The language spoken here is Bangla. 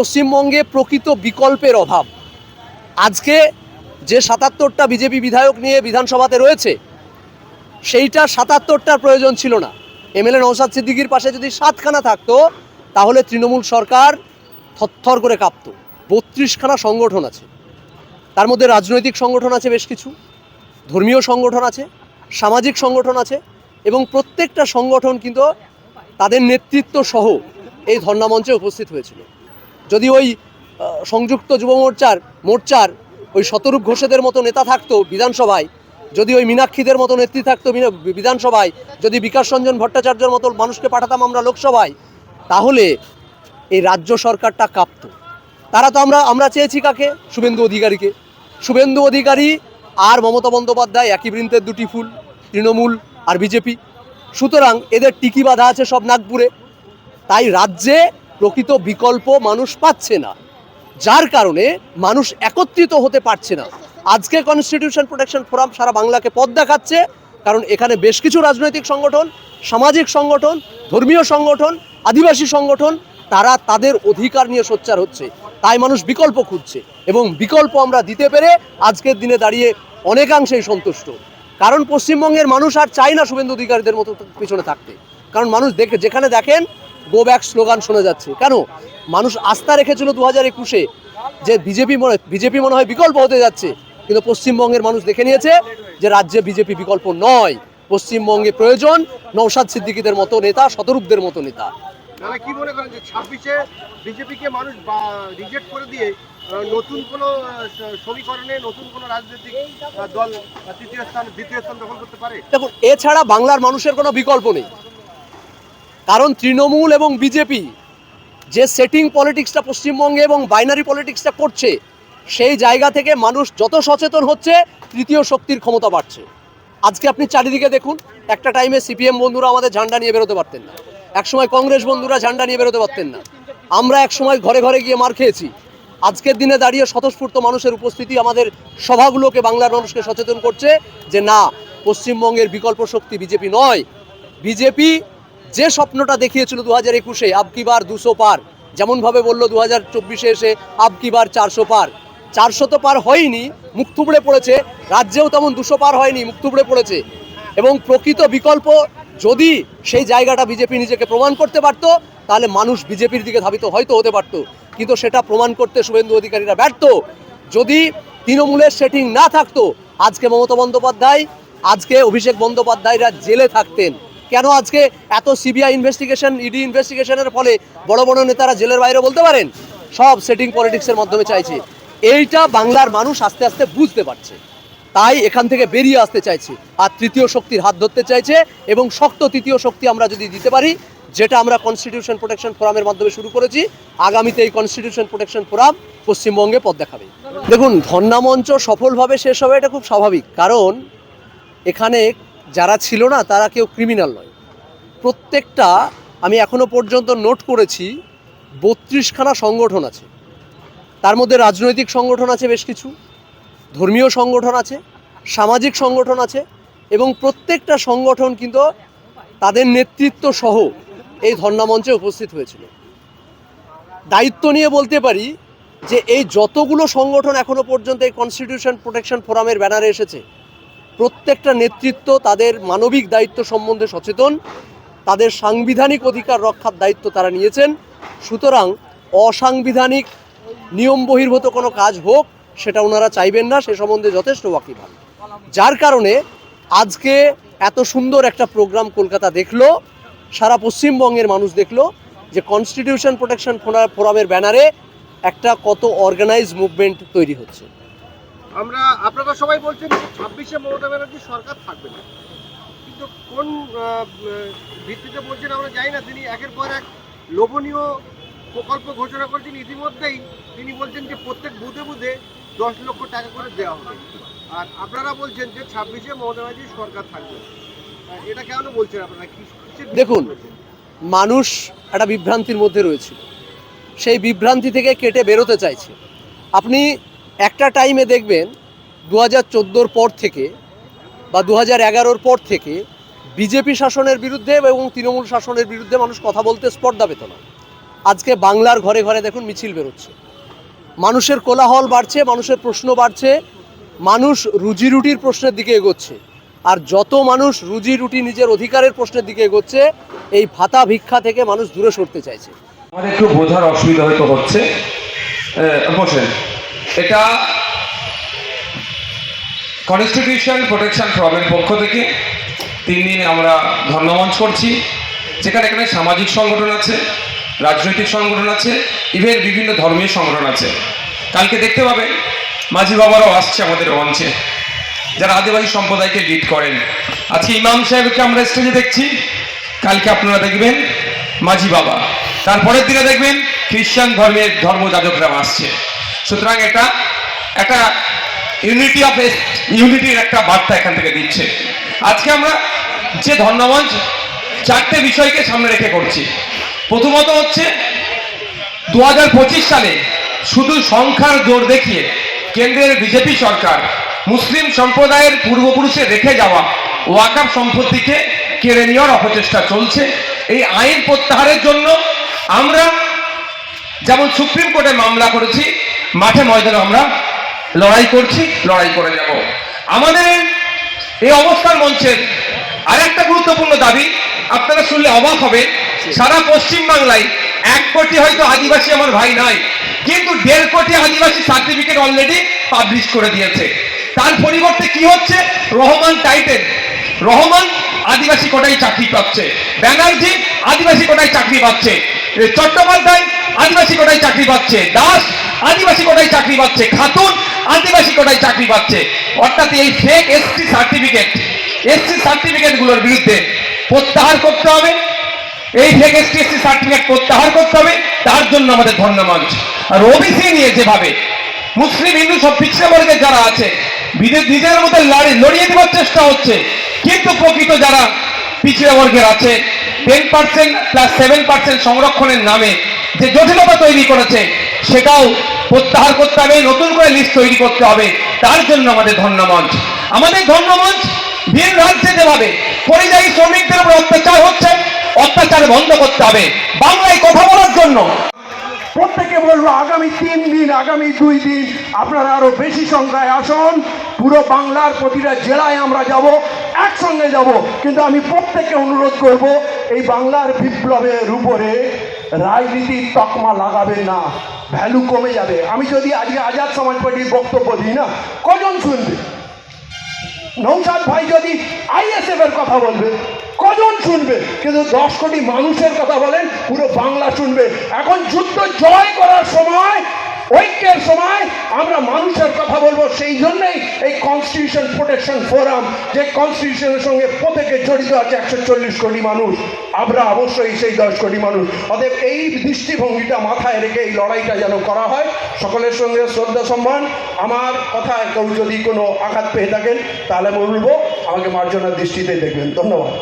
পশ্চিমবঙ্গে প্রকৃত বিকল্পের অভাব। আজকে যে সাতাত্তরটা বিজেপি বিধায়ক নিয়ে বিধানসভাতে রয়েছে, সেইটা সাতাত্তরটার প্রয়োজন ছিল না। এমএলএ নৌসাদ সিদ্দিকির পাশে যদি সাতখানা থাকতো, তাহলে তৃণমূল সরকার থরথর করে কাঁপত। বত্রিশখানা সংগঠন আছে। তার মধ্যে রাজনৈতিক সংগঠন আছে বেশ কিছু, ধর্মীয় সংগঠন আছে, সামাজিক সংগঠন আছে, এবং প্রত্যেকটা সংগঠন কিন্তু তাদের নেতৃত্ব সহ এই ধর্ণামঞ্চে উপস্থিত হয়েছিল। যদি ওই সংযুক্ত যুব মোর্চার মোর্চার ওই শতরূপ ঘোষেদের মতো নেতা থাকতো বিধানসভায়, যদি ওই মীনাক্ষীদের মতো নেত্রী থাকতো বিধানসভায়, যদি বিকাশ রঞ্জন ভট্টাচার্যের মতো মানুষকে পাঠাতাম আমরা লোকসভায়, তাহলে এই রাজ্য সরকারটা কাঁপতো। তারা তো আমরা আমরা চেয়েছি কাকে? শুভেন্দু অধিকারীকে। শুভেন্দু অধিকারী আর মমতা বন্দ্যোপাধ্যায় একই বৃন্তের দুটি ফুল, তৃণমূল আর বিজেপি। সুতরাং এদের টিকি বাধা আছে সব নাগপুরে। তাই রাজ্যে প্রকৃত বিকল্প মানুষ পাচ্ছে না, যার কারণে মানুষ একত্রিত হতে পারছে না। আজকে কনস্টিটিউশন প্রোটেকশন ফোরাম সারা বাংলাকে পথ দেখাচ্ছে, কারণ এখানে বেশ কিছু রাজনৈতিক সংগঠন, সামাজিক সংগঠন, ধর্মীয় সংগঠন, আদিবাসী সংগঠন, তারা তাদের অধিকার নিয়ে সোচ্চার হচ্ছে। তাই মানুষ বিকল্প খুঁজছে এবং বিকল্প আমরা দিতে পেরে আজকের দিনে দাঁড়িয়ে অনেকাংশেই সন্তুষ্ট। কারণ পশ্চিমবঙ্গের মানুষ আর চায় না শুভেন্দু অধিকারীদের মতো পিছনে থাকতে। কারণ মানুষ দেখে যেখানে দেখেন গো ব্যাক স্লোগান শোনা যাচ্ছে। কেন? মানুষ আস্থা রেখেছিল দু হাজার একুশে যে বিজেপি মনে বিজেপি মনে হয় বিকল্প হতে যাচ্ছে। কিন্তু পশ্চিমবঙ্গের মানুষ দেখে নিয়েছে যে রাজ্যে বিজেপি বিকল্প নয়। পশ্চিমবঙ্গে প্রয়োজন নৌসাদ সিদ্দিকীদের মতো নেতা শতরূপদের মতো নেতা। কি মনে করেন যে ছাব্বিশে বিজেপিকে মানুষ রিজেক্ট করে দিয়ে নতুন কোনো সমীকরণে নতুন কোনো রাজনৈতিক দল তৃতীয় স্থান দ্বিতীয় স্থান দখল করতে পারে? দেখুন এছাড়া বাংলার মানুষের কোনো বিকল্প নেই। কারণ তৃণমূল এবং বিজেপি যে সেটিং পলিটিক্সটা পশ্চিমবঙ্গে এবং বাইনারি পলিটিক্সটা করছে, সেই জায়গা থেকে মানুষ যত সচেতন হচ্ছে, তৃতীয় শক্তির ক্ষমতা বাড়ছে। আজকে আপনি চারিদিকে দেখুন, একটা টাইমে সিপিএম বন্ধুরা আমাদের ঝান্ডা নিয়ে বেরোতে পারতেন না। একসময় কংগ্রেস বন্ধুরা ঝান্ডা নিয়ে বেরোতে পারতেন না। আমরা একসময় ঘরে ঘরে গিয়ে মার খেয়েছি। আজকের দিনে দাঁড়িয়ে স্বতঃস্ফূর্ত মানুষের উপস্থিতি আমাদের সভাগুলোকে, বাংলার মানুষকে সচেতন করছে যে না, পশ্চিমবঙ্গের বিকল্প শক্তি বিজেপি নয়। বিজেপি যে স্বপ্নটা দেখিয়েছিল দু হাজার একুশে আবকিবার দুশো পার, যেমনভাবে বলল দু হাজার চব্বিশে এসে আবকিবার চারশো পার। চারশো তো পার হয়নি, মুখ থুবড়ে পড়েছে, রাজ্যেও তেমন দুশো পার হয়নি, মুখ থুবড়ে পড়েছে। এবং প্রকৃত বিকল্প, যদি সেই জায়গাটা বিজেপি নিজেকে প্রমাণ করতে পারতো, তাহলে মানুষ বিজেপির দিকে ধাবিত হয়তো হতে পারতো। কিন্তু সেটা প্রমাণ করতে শুভেন্দু অধিকারীরা ব্যর্থ। যদি তৃণমূলের সেটিং না থাকতো, আজকে মমতা বন্দ্যোপাধ্যায়, আজকে অভিষেক বন্দ্যোপাধ্যায়রা জেলে থাকতেন। কেন আজকে এত সিবিআই ইনভেস্টিগেশন ইডি ইনভেস্টিগেশনের ফলে বড় বড় নেতারা জেলের বাইরে বলতে পারেন? সব সেটিং পলিটিক্সের মাধ্যমে চাইছে। এইটা বাংলার মানুষ আস্তে আস্তে বুঝতে পারছে। তাই এখান থেকে বেরিয়ে আসতে চাইছে। আর তৃতীয় শক্তির হাত ধরতে চাইছে এবং শক্ত তৃতীয় শক্তি আমরা যদি দিতে পারি, যেটা আমরা কনস্টিটিউশন প্রোটেকশন ফোরামের মাধ্যমে শুরু করেছি, আগামীতে এই কনস্টিটিউশন প্রোটেকশন ফোরাম পশ্চিমবঙ্গে পথ দেখাবে। দেখুন ধর্নামঞ্চ সফলভাবে শেষ হবে, এটা খুব স্বাভাবিক। কারণ এখানে যারা ছিল না, তারা কেউ ক্রিমিনাল নয়। প্রত্যেকটা আমি এখনও পর্যন্ত নোট করেছি, বত্রিশখানা সংগঠন আছে। তার মধ্যে রাজনৈতিক সংগঠন আছে বেশ কিছু, ধর্মীয় সংগঠন আছে, সামাজিক সংগঠন আছে, এবং প্রত্যেকটা সংগঠন কিন্তু তাদের নেতৃত্ব সহ এই ধর্নামঞ্চে উপস্থিত হয়েছিল। দায়িত্ব নিয়ে বলতে পারি যে এই যতগুলো সংগঠন এখনও পর্যন্ত এই কনস্টিটিউশন প্রোটেকশন ফোরামের ব্যানারে এসেছে প্রত্যেকটা নেতৃত্ব তাদের মানবিক দায়িত্ব সম্বন্ধে সচেতন, তাদের সাংবিধানিক অধিকার রক্ষার দায়িত্ব তারা নিয়েছেন। সুতরাং অসাংবিধানিক নিয়ম বহির্ভূত কোনো কাজ হোক, সেটা ওনারা চাইবেন না, সে সম্বন্ধে যথেষ্ট ওয়াকিবহাল যার কারণে আজকে এত সুন্দর একটা প্রোগ্রাম কলকাতা দেখল, সারা পশ্চিমবঙ্গের মানুষ দেখল যে কনস্টিটিউশন প্রোটেকশন ফোরামের ব্যানারে একটা কত অর্গানাইজ মুভমেন্ট তৈরি হচ্ছে। আমরা আপনারা সবাই বলছেন যে ছাব্বিশে মমতা ব্যানার্জি সরকার থাকবে না। কিন্তু কোন ভিত্তিতে বলছেন আমরা জানি না তিনি একের পর এক লোভনীয় প্রকল্প ঘোষণা করেছেন। ইতিমধ্যেই তিনি বলছেন যে প্রত্যেক বুধে বুধে দশ লক্ষ টাকা করে দেওয়া হবে। আর আপনারা বলছেন যে ছাব্বিশে মমতা ব্যানার্জি সরকার থাকবে এটা কেন বলছেন আপনারা? কি দেখুন। মানুষ একটা বিভ্রান্তির মধ্যে রয়েছে। সেই বিভ্রান্তি থেকে কেটে বেরোতে চাইছে। আপনি একটা টাইমে দেখবেন দু হাজার চোদ্দোর পর থেকে বা দু হাজার এগারোর পর থেকে বিজেপি শাসনের বিরুদ্ধে এবং তৃণমূল শাসনের বিরুদ্ধে মানুষ কথা বলতে স্পর্ধা পেত না। আজকে বাংলার ঘরে ঘরে দেখুন মিছিল বেরোচ্ছে। মানুষের কোলাহল বাড়ছে, মানুষের প্রশ্ন বাড়ছে, মানুষ রুজি রুটির প্রশ্নের দিকে এগোচ্ছে। আর যত মানুষ রুজি রুটি নিজের অধিকারের প্রশ্নের দিকে এগোচ্ছে, এই ভাতা ভিক্ষা থেকে মানুষ দূরে সরতে চাইছে। আমাদের একটু বোঝার অসুবিধা হয়তো হচ্ছে। বসেন। এটা কনস্টিটিউশন প্রোটেকশন ফ্রমের পক্ষ থেকে। তিন দিন আমরা ধর্মমঞ্চ করছি। যেখানে এখানে সামাজিক সংগঠন আছে, রাজনৈতিক সংগঠন আছে ইভেন বিভিন্ন ধর্মীয় সংগঠন আছে। কালকে দেখতে পাবেন, মাঝি বাবারাও আসছে আমাদের মঞ্চে। যারা আদিবাসী সম্প্রদায়কে লিড করেন। আজকে ইমাম সাহেবকে আমরা স্টেজে দেখছি। কালকে আপনারা দেখবেন মাঝি বাবা। তারপরের দিনে দেখবেন খ্রিস্টান ধর্মের ধর্মযাজকরা আসছে। সুতরাং এটা একটা ইউনিটি অফ ইউনিটির একটা বার্তা এখান থেকে দিচ্ছে। আজকে আমরা যে ধর্মমঞ্চ চারটে বিষয়কে সামনে রেখে করছি। প্রথমত হচ্ছে দু হাজার পঁচিশ সালে শুধু সংখ্যার জোর দেখিয়ে কেন্দ্রের বিজেপি সরকার মুসলিম সম্প্রদায়ের পূর্বপুরুষে রেখে যাওয়া ওয়াকাফ সম্পত্তিকে কেড়ে নেওয়ার অপচেষ্টা চলছে। এই আইন প্রত্যাহারের জন্য আমরা যেমন সুপ্রিম কোর্টে মামলা করেছি মাঠে ময়দানে আমরা লড়াই করছি, লড়াই করে যাব আমাদের এই অবস্থান মঞ্চের আরেকটা গুরুত্বপূর্ণ দাবি, আপনারা শুনলে অবাক হবে সারা পশ্চিম বাংলায় এক কোটি হয়তো আদিবাসী আমার ভাই নাই, কিন্তু দেড় কোটি আদিবাসী সার্টিফিকেট অলরেডি পাবলিশ করে দিয়েছে। তার পরিবর্তে কি হচ্ছে? রহমান টাইটেল, রহমান আদিবাসী কোটায় চাকরি পাচ্ছে, ব্যানার্জি আদিবাসী কোটায় চাকরি পাচ্ছে। চট্টোপাধ্যায় আদিবাসী কোটায় চাকরি পাচ্ছে। দাস, আদিবাসী কোটায় চাকরি পাচ্ছে। খাতুন, আদিবাসী কোটায় চাকরি পাচ্ছে। অর্থাৎ এই ফেক এসটি সার্টিফিকেট এসটি সার্টিফিকেটগুলোর বিরুদ্ধে প্রত্যাহার করতে হবে। এই ফেক এসটি এসটি সার্টিফিকেট প্রত্যাহার করতে হবে। তার জন্য আমাদের ধন্যমঞ্চ আর ওবিসি নিয়ে যেভাবে মুসলিম, হিন্দু সব পিছিয়ে বর্গের যারা আছে নিজের মধ্যে লড়ে লড়িয়ে দেওয়ার চেষ্টা হচ্ছে। কিন্তু প্রকৃত যারা পিছিয়ে বর্গের আছে ten percent plus seven percent সংরক্ষণের নামে যে জটিলতা তৈরি করেছে, সেটাও প্রত্যাহার করতে হবে, নতুন করে লিস্ট তৈরি করতে হবে। তার জন্য আমাদের ধন্যমঞ্চ। আমাদের ধন্যমঞ্চ ভিন রাজ্যে যেভাবে পরিযায়ী শ্রমিকদের উপর অত্যাচার হচ্ছে, অত্যাচার বন্ধ করতে হবে। বাংলায় কথা বলার জন্য। প্রত্যেকে বলব আগামী তিন দিন, আগামী দুই দিন আপনারা আরও বেশি সংখ্যায় আসুন। পুরো বাংলার প্রতিটা জেলায় আমরা যাব, একসঙ্গে যাব। কিন্তু আমি প্রত্যেককে অনুরোধ করব, এই বাংলার বিপ্লবের উপরে রাজনীতির তকমা লাগাবে না ভ্যালু কমে যাবে। আমি যদি আজকে আজাদ সমাজ পার্টির বক্তব্য দিই না, কজন শুনবে? নৌসাদ ভাই যদি আইএসএফ এর কথা বলবে, কজন শুনবে? কিন্তু দশ কোটি মানুষের কথা বলেন, পুরো বাংলা শুনবে। এখন যুদ্ধ জয় করার সময় ঐক্যের সময় আমরা মানুষের কথা বলব, সেই জন্যই এই কনস্টিটিউশন প্রোটেকশন ফোরাম যে কনস্টিটিউশনের সঙ্গে প্রত্যেকে জড়িত আছে একশো চল্লিশ কোটি মানুষ, আমরা অবশ্যই সেই দশ কোটি মানুষ। অতএব এই দৃষ্টিভঙ্গিটা মাথায় রেখে এই লড়াইটা যেন করা হয়, সকলের সঙ্গে শ্রদ্ধা সম্মান। আমার কথায় কেউ যদি কোনো আঘাত পেয়ে থাকেন, তাহলে বলব, আমাকে মার্জনার দৃষ্টিতে দেখবেন। ধন্যবাদ।